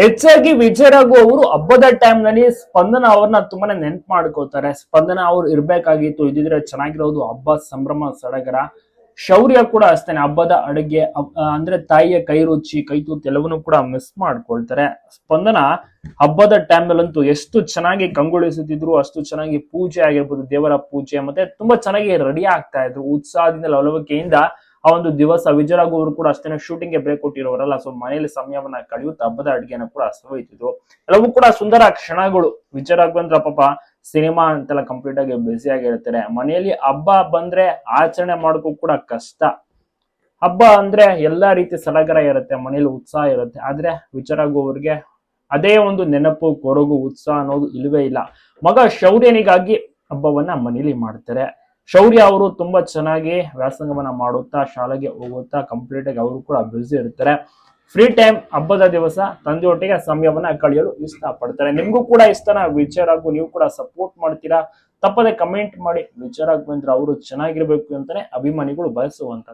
ಹೆಚ್ಚಾಗಿ ವಿಜಯರಾಗುವವರು ಹಬ್ಬದ ಟೈಮ್ನಲ್ಲಿ ಸ್ಪಂದನ ಅವ್ರನ್ನ ತುಂಬಾನೇ ನೆನ್ಪ್ ಮಾಡ್ಕೋತಾರೆ ಸ್ಪಂದನ ಅವ್ರು ಇರ್ಬೇಕಾಗಿತ್ತು ಇದ್ರೆ ಚೆನ್ನಾಗಿರೋದು ಹಬ್ಬ ಸಂಭ್ರಮ, ಸಡಗರ. ಶೌರ್ಯ ಕೂಡ ಅಷ್ಟೇನೆ, ಹಬ್ಬದ ಅಡುಗೆ ಅಂದ್ರೆ ತಾಯಿಯ ಕೈ ರುಚಿ, ಕೈ ಕೂಡ ಮಿಸ್ ಮಾಡ್ಕೊಳ್ತಾರೆ. ಸ್ಪಂದನ ಹಬ್ಬದ ಟೈಮ್ ನಲ್ಲಂತೂ ಎಷ್ಟು ಚೆನ್ನಾಗಿ ಕಂಗೊಳಿಸುತ್ತಿದ್ರು, ಅಷ್ಟು ಚೆನ್ನಾಗಿ ಪೂಜೆ ಆಗಿರ್ಬೋದು, ದೇವರ ಪೂಜೆ, ಮತ್ತೆ ತುಂಬಾ ಚೆನ್ನಾಗಿ ರೆಡಿ ಆಗ್ತಾ ಇದ್ರು. ಉತ್ಸಾಹದಿಂದ, ಲವಲವಿಕೆಯಿಂದ ಆ ಒಂದು ದಿವಸ ವಿಜಯರಾಘು ಅವರು ಕೂಡ ಅಷ್ಟೇ ಶೂಟಿಂಗ್ಗೆ ಬ್ರೇಕ್ ಕೊಟ್ಟಿರೋರಲ್ಲ ಸೊ ಮನೆಯಲ್ಲಿ ಸಮಯವನ್ನ ಕಳೆಯುತ್ತಾ ಹಬ್ಬದ ಅಡುಗೆನ ಕೂಡ ಸವಿತಿದ್ರು ಎಲ್ಲವೂ ಕೂಡ ಸುಂದರ ಕ್ಷಣಗಳು. ವಿಜಯರಾಘವೇಂದ್ರ ಪಾಪ ಸಿನಿಮಾ ಅಂತೆಲ್ಲ ಕಂಪ್ಲೀಟ್ ಆಗಿ ಬ್ಯುಸಿ ಆಗಿರ್ತಾರೆ. ಮನೆಯಲ್ಲಿ ಹಬ್ಬ ಬಂದ್ರೆ ಆಚರಣೆ ಮಾಡೋಕ್ಕೂ ಕೂಡ ಕಷ್ಟ. ಹಬ್ಬ ಅಂದ್ರೆ ಎಲ್ಲಾ ರೀತಿ ಸಡಗರ ಇರುತ್ತೆ ಮನೇಲಿ ಉತ್ಸಾಹ ಇರುತ್ತೆ. ಆದ್ರೆ ವಿಚಾರಾಗು ಅವ್ರಿಗೆ ಅದೇ ಒಂದು ನೆನಪು, ಕೊರಗು, ಉತ್ಸಾಹ ಅನ್ನೋದು ಇಲ್ವೇ ಇಲ್ಲ. ಮಗ ಶೌರ್ಯನಿಗಾಗಿ ಹಬ್ಬವನ್ನ ಮನೇಲಿ ಮಾಡ್ತಾರೆ. ಶೌರ್ಯ ಅವರು ತುಂಬಾ ಚೆನ್ನಾಗಿ ವ್ಯಾಸಂಗವನ್ನ ಮಾಡುತ್ತಾ, ಶಾಲೆಗೆ ಹೋಗುತ್ತಾ ಕಂಪ್ಲೀಟ್ ಆಗಿ ಅವರು ಕೂಡ ಬ್ಯುಸಿ ಇರ್ತಾರೆ. ಫ್ರೀ ಟೈಮ್ ಹಬ್ಬದ ದಿವಸ ತಂದೆಯೊಟ್ಟಿಗೆ ಸಮಯವನ್ನ ಕಳೆಯಲು ಇಷ್ಟ ಪಡ್ತಾರೆ ನಿಮ್ಗೂ ಕೂಡ ಇಷ್ಟನ ವಿಚಾರಾಗು ನೀವು ಕೂಡ ಸಪೋರ್ಟ್ ಮಾಡ್ತೀರಾ, ತಪ್ಪದೆ ಕಮೆಂಟ್ ಮಾಡಿ ವಿಚಾರಾಘವೇಂದ್ರ ಅವರು ಚೆನ್ನಾಗಿರ್ಬೇಕು ಅಂತಾನೆ ಅಭಿಮಾನಿಗಳು ಬಯಸುವಂತ